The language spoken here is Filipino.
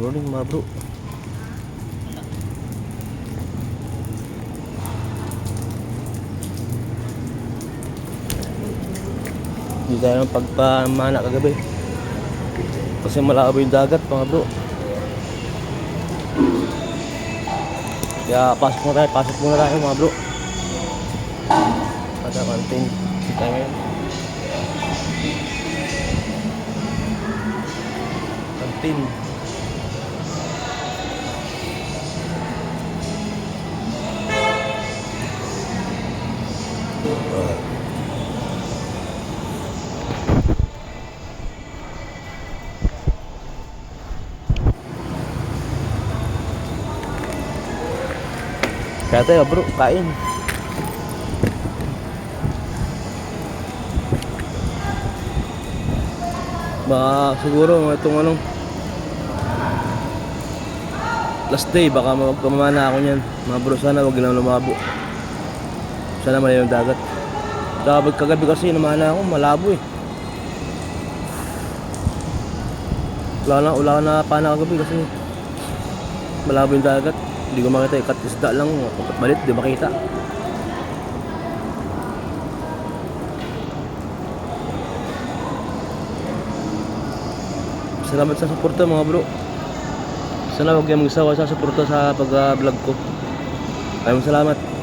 morning mga bro. Hindi tayo pagpamana kagabi. Kasi malabo yung dagat mga bro. Kaya pasok muna tayo, pasok muna tayo mga bro. Ada kantin kita ngayon. Kantin. Kaya tayo bro, kain. Baka siguro itong ano last day baka magpamana ako niyan. Mga bro sana wag lang lumabo. Sana malayo yung dagat. Dapat kagabi kasi namana ako malabo eh. Wala na, wala na pana kagabi kasi malabo yung dagat. Hindi ko makita eh. Isda lang. Kat balit, di makita. Salamat sa suporta mga bro. Sana huwag kayong magsawa sa suporta sa pag-vlog ko. Maraming salamat.